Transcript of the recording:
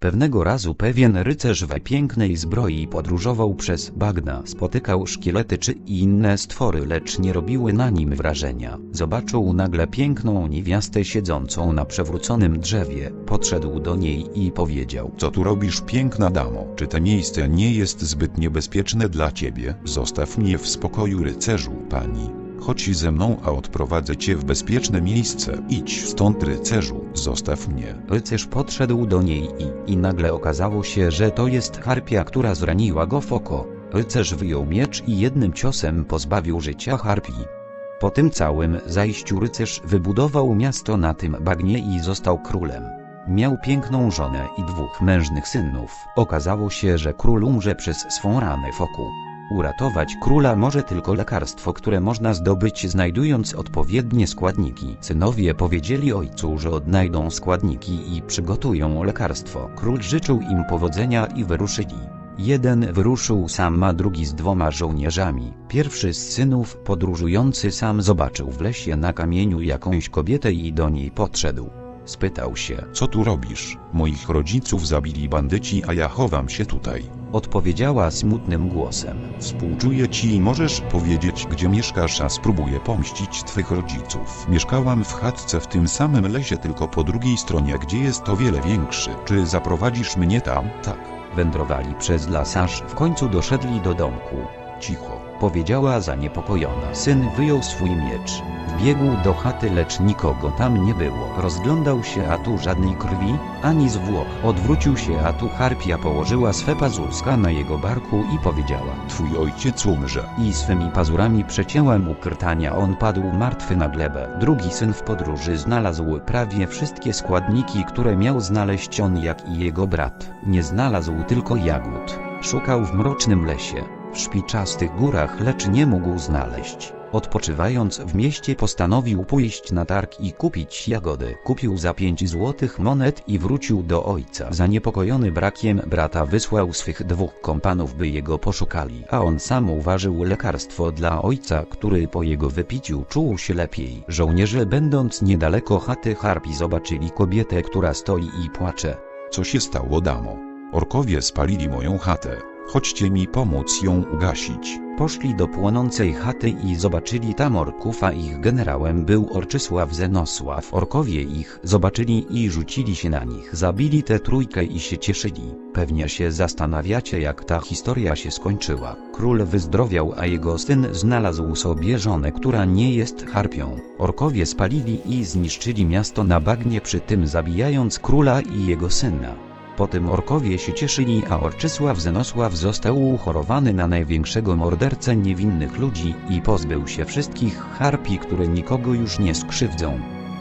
Pewnego razu pewien rycerz we pięknej zbroi podróżował przez bagna, spotykał szkielety czy inne stwory, lecz nie robiły na nim wrażenia. Zobaczył nagle piękną niewiastę siedzącą na przewróconym drzewie, podszedł do niej i powiedział Co tu robisz, piękna damo? Czy to miejsce nie jest zbyt niebezpieczne dla ciebie? Zostaw mnie w spokoju, rycerzu, pani. Chodź ze mną, a odprowadzę cię w bezpieczne miejsce. Idź stąd, rycerzu, zostaw mnie. Rycerz podszedł do niej i, i nagle okazało się, że to jest harpia, która zraniła go w oko. Rycerz wyjął miecz i jednym ciosem pozbawił życia harpii. Po tym całym zajściu rycerz wybudował miasto na tym bagnie i został królem. Miał piękną żonę i dwóch mężnych synów. Okazało się, że król umrze przez swą ranę w oku. Uratować króla może tylko lekarstwo, które można zdobyć znajdując odpowiednie składniki. Synowie powiedzieli ojcu, że odnajdą składniki i przygotują lekarstwo. Król życzył im powodzenia i wyruszyli. Jeden wyruszył sam, a drugi z dwoma żołnierzami. Pierwszy z synów, podróżujący sam, zobaczył w lesie na kamieniu jakąś kobietę i do niej podszedł. Spytał się, Co tu robisz? Moich rodziców zabili bandyci, a ja chowam się tutaj. Odpowiedziała smutnym głosem. Współczuję ci i możesz powiedzieć, gdzie mieszkasz, a spróbuję pomścić twych rodziców. Mieszkałam w chatce w tym samym lesie, tylko po drugiej stronie, gdzie jest o wiele większy. Czy zaprowadzisz mnie tam? Tak. Wędrowali przez las aż w końcu doszedli do domku. Cicho. Powiedziała zaniepokojona. Syn wyjął swój miecz. Wbiegł do chaty, lecz nikogo tam nie było. Rozglądał się, a tu żadnej krwi, ani zwłok. Odwrócił się, a tu harpia położyła swe pazurska na jego barku i powiedziała. Twój ojciec umrze. I swymi pazurami przecięła mu krtania, on padł martwy na glebę. Drugi syn w podróży znalazł prawie wszystkie składniki, które miał znaleźć on jak i jego brat. Nie znalazł tylko jagód. Szukał w mrocznym lesie, w szpiczastych górach, lecz nie mógł znaleźć. Odpoczywając w mieście postanowił pójść na targ i kupić jagody. Kupił za pięć złotych monet i wrócił do ojca. Zaniepokojony brakiem brata wysłał swych dwóch kompanów by jego poszukali, a on sam uważył lekarstwo dla ojca, który po jego wypiciu czuł się lepiej. Żołnierze będąc niedaleko chaty harpi zobaczyli kobietę, która stoi i płacze. Co się stało, damo? Orkowie spalili moją chatę. Chodźcie mi pomóc ją ugasić. Poszli do płonącej chaty i zobaczyli tam orków, a ich generałem był Orczysław Zenosław. Orkowie ich zobaczyli i rzucili się na nich. Zabili tę trójkę i się cieszyli. Pewnie się zastanawiacie jak ta historia się skończyła. Król wyzdrowiał, a jego syn znalazł sobie żonę, która nie jest harpią. Orkowie spalili i zniszczyli miasto na bagnie, przy tym zabijając króla i jego syna. Potem orkowie się cieszyli, a Orczysław Zenosław został uchorowany na największego mordercę niewinnych ludzi i pozbył się wszystkich harpi, które nikogo już nie skrzywdzą.